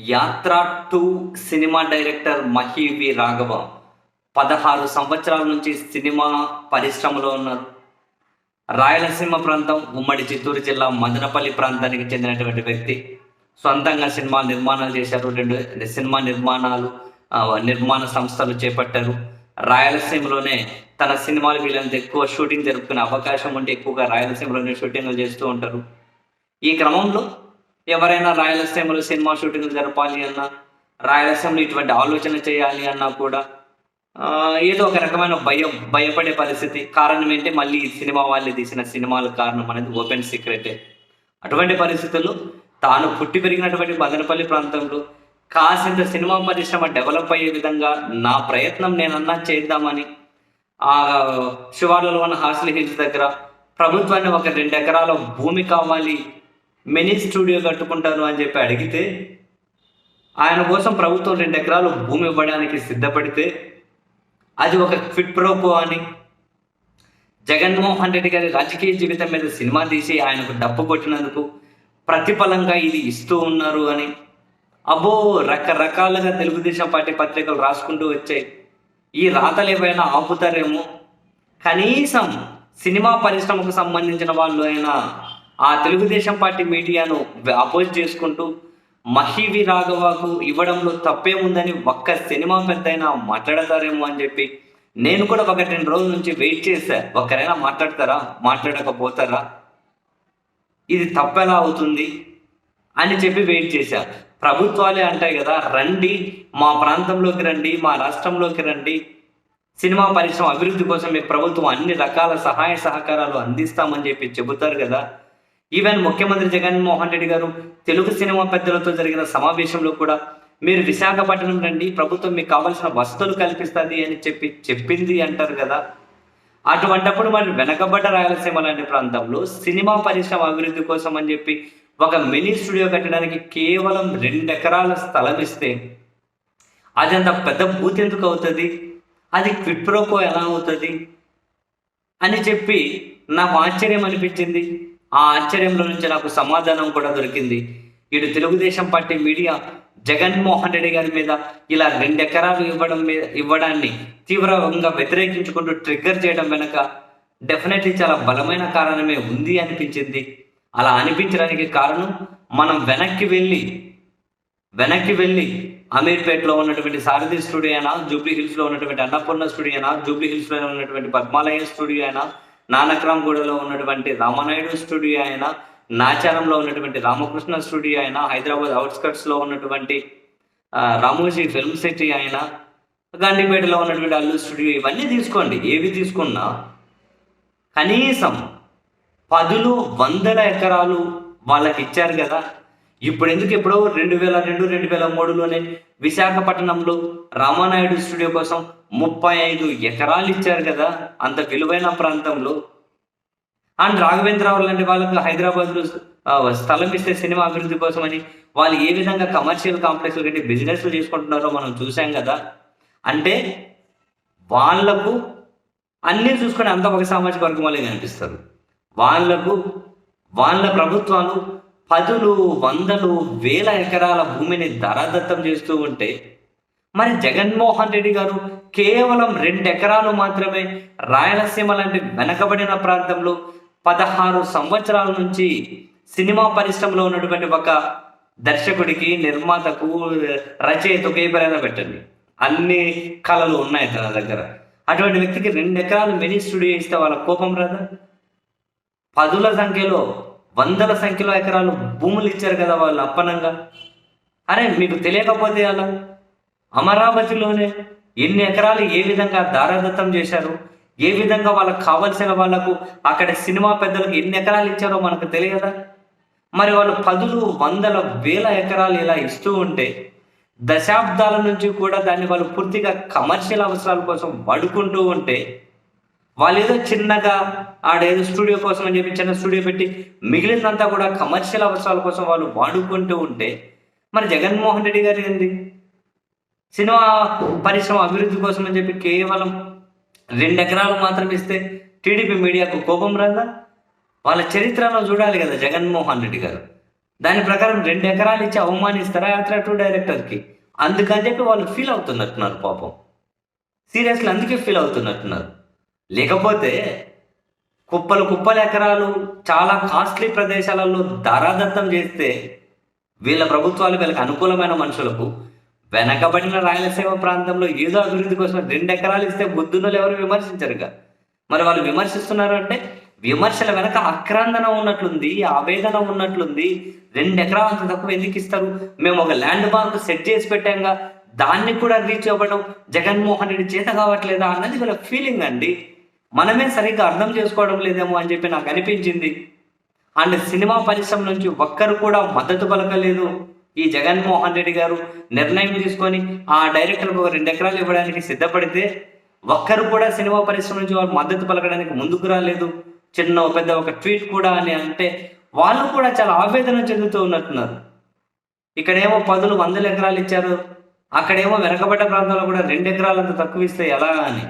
Yatra two cinema director Mahi V Raghava పదహారు సంవత్సరాల నుంచి సినిమా పరిశ్రమలో ఉన్నారు రాయలసీమ ప్రాంతం ఉమ్మడి చిత్తూరు జిల్లా మదనపల్లి ప్రాంతానికి చెందినటువంటి వ్యక్తి. సొంతంగా సినిమా నిర్మాణాలు చేశారు. రెండు సినిమా నిర్మాణాలు నిర్మాణ సంస్థలు చేపట్టారు. రాయలసీమలోనే తన సినిమాలు వీళ్ళంత ఎక్కువ షూటింగ్ జరుపుకునే అవకాశం ఉంటే ఎక్కువగా రాయలసీమలోనే షూటింగ్లు చేస్తూ ఉంటారు. ఈ క్రమంలో ఎవరైనా రాయలసీమలో సినిమా షూటింగ్లు జరపాలి అన్నా రాయలసీమలో ఇటువంటి ఆలోచన చేయాలి అన్నా కూడా ఏదో ఒక రకమైన భయం భయపడే పరిస్థితి. కారణం ఏంటి? మళ్ళీ సినిమా వాళ్ళు తీసిన సినిమాల కారణం అనేది ఓపెన్ సీక్రెటే. అటువంటి పరిస్థితుల్లో తాను పుట్టి పెరిగినటువంటి మదనపల్లి ప్రాంతంలో కాసింత సినిమా పరిశ్రమ డెవలప్ అయ్యే విధంగా నా ప్రయత్నం నేనన్నా చేద్దామని ఆ శివార్లలో ఉన్న హాస్టల్ హిల్స్ దగ్గర ప్రభుత్వాన్ని ఒక రెండు ఎకరాల భూమి కావాలి మినీ స్టూడియో కట్టుకుంటాను అని చెప్పి అడిగితే ఆయన కోసం ప్రభుత్వం రెండు ఎకరాలు భూమి ఇవ్వడానికి సిద్ధపడితే అది ఒక ఫిట్ ప్రోకో అని. జగన్మోహన్ రెడ్డి గారి రాజకీయ జీవితం మీద సినిమా తీసి ఆయనకు డబ్బు కొట్టినందుకు ప్రతిఫలంగా ఇది ఇస్తూ ఉన్నారు అని. అబ్బో రకరకాలుగా తెలుగుదేశం పార్టీ పత్రికలు రాసుకుంటూ వచ్చాయి. ఈ రాతలు ఏవైనా ఆపుతారేమో. కనీసం సినిమా పరిశ్రమకు సంబంధించిన వాళ్ళు అయినా ఆ తెలుగుదేశం పార్టీ మీడియాను అపోజ్ చేసుకుంటూ మహివి రాఘవకు ఇవ్వడంలో తప్పే ఉందని ఒక్క సినిమా పెద్దయినా మాట్లాడతారేమో అని చెప్పి నేను కూడా ఒక రెండు రోజుల నుంచి వెయిట్ చేశా. ఒక్కరైనా మాట్లాడతారా? మాట్లాడకపోతారా? ఇది తప్పెలా అవుతుంది అని చెప్పి వెయిట్ చేశా. ప్రభుత్వాలే అంటాయి కదా రండి మా ప్రాంతంలోకి రండి మా రాష్ట్రంలోకి రండి. సినిమా పరిశ్రమ అభివృద్ధి కోసం మీ ప్రభుత్వం అన్ని రకాల సహాయ సహకారాలు అందిస్తామని చెప్పి చెబుతారు కదా. ఈవెన్ ముఖ్యమంత్రి జగన్మోహన్ రెడ్డి గారు తెలుగు సినిమా పెద్దలతో జరిగిన సమావేశంలో కూడా మీరు విశాఖపట్నం రండి ప్రభుత్వం మీకు కావాల్సిన వసతులు కల్పిస్తుంది అని చెప్పి చెప్పింది అంటారు కదా. అటువంటప్పుడు మరి వెనకబడ్డ రాయలసీమ లాంటి ప్రాంతంలో సినిమా పరిశ్రమ అభివృద్ధి కోసం అని చెప్పి ఒక మినీ స్టూడియో కట్టడానికి కేవలం రెండు ఎకరాల స్థలం ఇస్తే అది అంత పెద్ద బూత్ ఎందుకు అవుతుంది? అది క్విప్రోకో ఎలా అవుతుంది? అని చెప్పి నాకు ఆశ్చర్యం అనిపించింది. ఆ ఆశ్చర్యంలో నుంచి నాకు సమాధానం కూడా దొరికింది. ఇటు తెలుగుదేశం పార్టీ మీడియా జగన్మోహన్ రెడ్డి గారి మీద ఇలా రెండు ఎకరాలు ఇవ్వడం మీద ఇవ్వడాన్ని తీవ్రంగా వ్యతిరేకించుకుంటూ ట్రిగ్గర్ చేయడం వెనుక డెఫినెట్లీ చాలా బలమైన కారణమే ఉంది అనిపించింది. అలా అనిపించడానికి కారణం మనం వెనక్కి వెళ్ళి వెనక్కి వెళ్ళి అమీర్పేటలో ఉన్నటువంటి సారథి స్టూడియో అయినా జూబ్లీ హిల్స్లో ఉన్నటువంటి అన్నపూర్ణ స్టూడియో అయినా జూబ్లీ హిల్స్లో ఉన్నటువంటి పద్మాలయ స్టూడియో అయినా నానక్రామ్గూడలో ఉన్నటువంటి రామనాయుడు స్టూడియో అయినా నాచారంలో ఉన్నటువంటి రామకృష్ణ స్టూడియో అయినా హైదరాబాద్ అవుట్స్కట్స్లో ఉన్నటువంటి రామోజీ ఫిల్మ్ సిటీ అయినా గండిపేటలో ఉన్నటువంటి అల్లు స్టూడియో ఇవన్నీ తీసుకోండి. ఏవి తీసుకున్నా కనీసం పదులు వందల ఎకరాలు వాళ్ళకి ఇచ్చారు కదా. ఇప్పుడు ఎందుకు ఎప్పుడో రెండు వేల రెండు రెండు వేల మూడులోనే విశాఖపట్నంలో రామానాయుడు స్టూడియో కోసం ముప్పై ఐదు ఎకరాలు ఇచ్చారు కదా అంత విలువైన ప్రాంతంలో. అండ్ రాఘవేంద్రరావు లాంటి వాళ్ళకు హైదరాబాద్లో స్థలం ఇస్తే సినిమా అభివృద్ధి కోసం అని వాళ్ళు ఏ విధంగా కమర్షియల్ కాంప్లెక్స్ కట్టి బిజినెస్లు చేసుకుంటున్నారో మనం చూసాం కదా. అంటే వాళ్ళకు అన్నీ చూసుకొని అంత ఒక సామాజిక వర్గం వాళ్ళే కనిపిస్తారు. వాళ్ళకు వాళ్ళ ప్రభుత్వాలు పదులు వందలు వేల ఎకరాల భూమిని ధరాదత్తం చేస్తూ ఉంటే మరి జగన్మోహన్ రెడ్డి గారు కేవలం రెండు ఎకరాలు మాత్రమే రాయలసీమ లాంటి వెనకబడిన ప్రాంతంలో పదహారు సంవత్సరాల నుంచి సినిమా పరిశ్రమలో ఉన్నటువంటి ఒక దర్శకుడికి నిర్మాతకు రచయితకు ఏ పేరైనా పెట్టండి. అన్ని కళలు ఉన్నాయి తన దగ్గర. అటువంటి వ్యక్తికి రెండు ఎకరాలు మినీ స్టూడియో ఇస్తే వాళ్ళ కోపం రాదా? పదుల సంఖ్యలో వందల సంఖ్యలో ఎకరాలు భూములు ఇచ్చారు కదా వాళ్ళు అప్పనంగా. అరే మీకు తెలియకపోతే అలా అమరావతిలోనే ఎన్ని ఎకరాలు ఏ విధంగా దారాదత్తం చేశారు? ఏ విధంగా వాళ్ళకు కావలసిన వాళ్ళకు అక్కడ సినిమా పెద్దలకు ఎన్ని ఎకరాలు ఇచ్చారో మనకు తెలియదా? మరి వాళ్ళు పదులు వందల వేల ఎకరాలు ఇలా ఇస్తూ ఉంటే దశాబ్దాల నుంచి కూడా దాన్ని వాళ్ళు పూర్తిగా కమర్షియల్ అవసరాల కోసం వాడుకుంటూ ఉంటే వాళ్ళు ఏదో చిన్నగా ఆడేదో స్టూడియో కోసం అని చెప్పి చిన్న స్టూడియో పెట్టి మిగిలినంతా కూడా కమర్షియల్ అవసరాల కోసం వాళ్ళు వాడుకుంటూ ఉంటే మరి జగన్మోహన్ రెడ్డి గారు ఏంది? సినిమా పరిశ్రమ అభివృద్ధి కోసం అని చెప్పి కేవలం రెండు ఎకరాలు మాత్రం ఇస్తే టీడీపీ మీడియాకు కోపం రాదా? వాళ్ళ చరిత్రలో చూడాలి కదా జగన్మోహన్ రెడ్డి గారు. దాని ప్రకారం రెండు ఎకరాలు ఇచ్చి అవమానిస్తారా యాత్ర టూ డైరెక్టర్కి? అందుకని చెప్పి వాళ్ళు ఫీల్ అవుతున్నట్టున్నారు పాపం. సీరియస్లీ అందుకే ఫీల్ అవుతున్నట్టున్నారు. లేకపోతే కుప్పలు కుప్పల ఎకరాలు చాలా కాస్ట్లీ ప్రదేశాలలో ధారాదత్తం చేస్తే వీళ్ళ ప్రభుత్వాలు వీళ్ళకి అనుకూలమైన మనుషులకు వెనకబడిన రాయలసీమ ప్రాంతంలో ఏదో అభివృద్ధి కోసం రెండు ఎకరాలు ఇస్తే బుద్ధులు ఎవరు విమర్శించరుగా? మరి వాళ్ళు విమర్శిస్తున్నారు అంటే విమర్శల వెనక అక్రాందన ఉన్నట్లుంది ఆవేదన ఉన్నట్లుంది. రెండు ఎకరాలు అంత తక్కువ ఎందుకు ఇస్తారు? మేము ఒక ల్యాండ్ మార్క్ సెట్ చేసి పెట్టాంగా దాన్ని కూడా రీచ్ అవ్వడం జగన్మోహన్ రెడ్డి చేత కావట్లేదా అన్నది వీళ్ళ ఫీలింగ్ అండి. మనమే సరిగ్గా అర్థం చేసుకోవడం లేదేమో అని చెప్పి నాకు అనిపించింది. అండ్ సినిమా పరిశ్రమ నుంచి ఒక్కరు కూడా మద్దతు పలకలేదు. ఈ జగన్మోహన్ రెడ్డి గారు నిర్ణయం తీసుకొని ఆ డైరెక్టర్కు రెండు ఎకరాలు ఇవ్వడానికి సిద్ధపడితే ఒక్కరు కూడా సినిమా పరిశ్రమ నుంచి వాళ్ళు మద్దతు పలకడానికి ముందుకు రాలేదు. చిన్న పెద్ద ఒక ట్వీట్ కూడా అని అంటే వాళ్ళు కూడా చాలా ఆవేదన చెందుతూ ఉన్నట్టున్నారు. ఇక్కడేమో పదులు వందల ఎకరాలు ఇచ్చారు. అక్కడేమో వెనకబడ్డ ప్రాంతాల్లో కూడా రెండు ఎకరాలంత తక్కువ ఇస్తే ఎలా అని.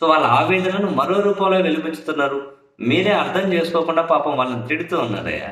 సో వాళ్ళ ఆవేదనను మరో రూపంలో వెలిపించుతున్నారు. మీరే అర్థం చేసుకోకుండా పాపం వాళ్ళని తిడుతూ ఉన్నారయ్యా.